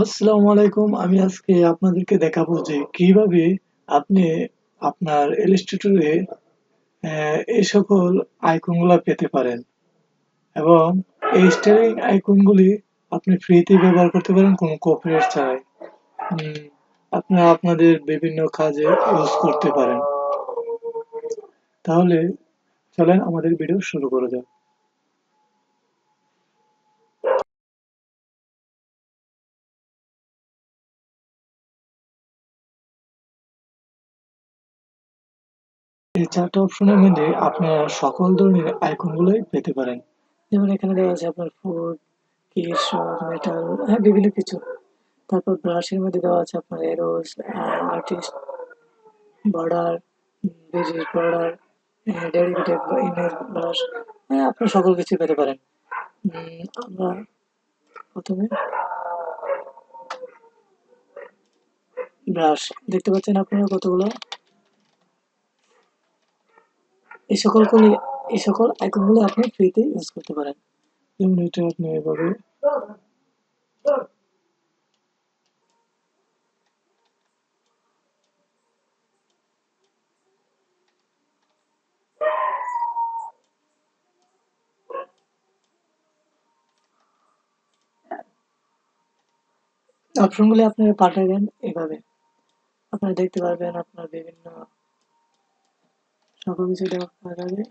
আসসালামু আলাইকুম। আমি আজকে আপনাদেরকে দেখাবো যে কীভাবে আপনি আপনার Illustrator এ এই সকল আইকনগুলা পেতে পারেন এবং এই স্টাইলিং আইকন গুলি আপনি ফ্রিতে ব্যবহার করতে পারেন, কোনো কপিরাইট ছাড়াই। আপনারা আপনাদের বিভিন্ন কাজে ইউজ করতে পারেন। তাহলে চলেন আমাদের ভিডিও শুরু করা যাক। এই ৪ টা অপশনের মধ্যে আপনারা সকল ধরনের আইকন গুলোই পেতে পারেন। যেমন এখানে দেওয়া আছে আপনার ফুড, কিস, মেটাল হ্যাঁ বিভিন্ন কিছু। তারপর ব্রাশের মধ্যে দেওয়া আছে আপনার arrows, artist, border, badges border, dedicated image brush হ্যাঁ আপনারা সকল কিছুই পেতে পারেন। আমরা প্রথমে ব্রাশ দেখতে পাচ্ছেন আপনারা কতগুলো এই সকলগুলি এই সকল আইকনগুলো আপনি ফ্রিতে ইউজ করতে পারেন। যেমন এটা আপনি এভাবে অপশনগুলি আপনারা পাঠাবেন এভাবে। আপনারা দেখতে পারবেন আপনার বিভিন্ন সকল কিছু দেখা যাবে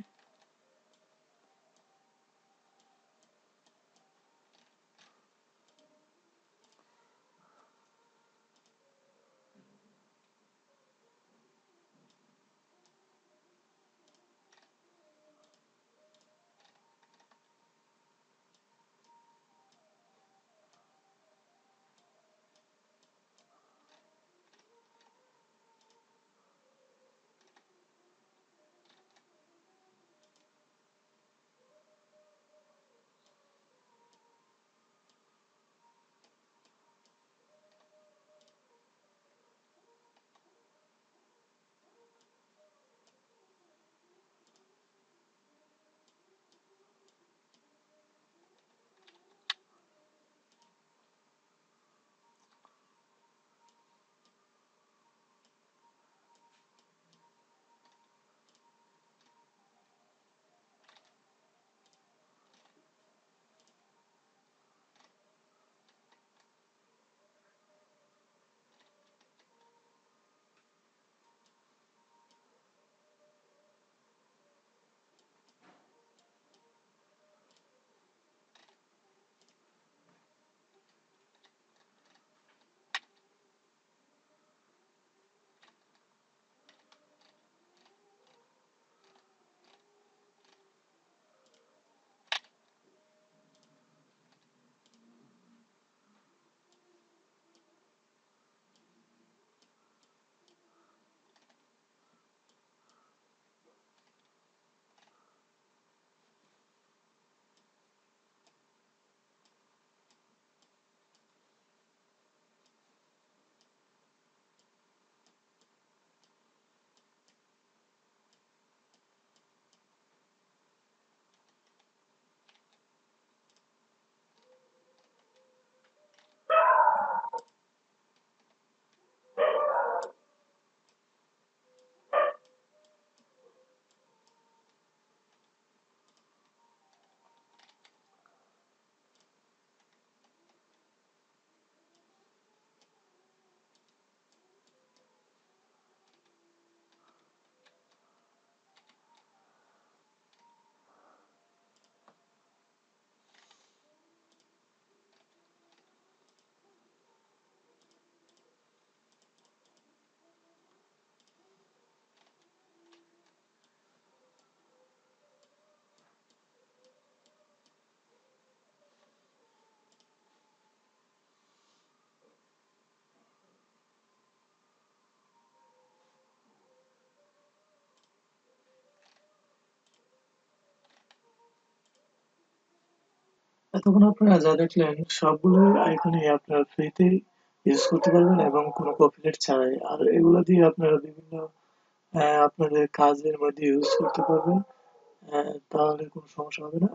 এতক্ষণ আপনারা যা দেখলেন সবগুলো আইকনই আপনারা ফ্রিতে ইউজ করতে পারবেন এবং কোনো কপিরাইট ছাড়াই। আর এগুলো দিয়ে আপনারা বিভিন্ন আপনাদের কাজের মধ্যে ইউজ করতে পারবেন। তাহলে কোনো সমস্যা হবে না।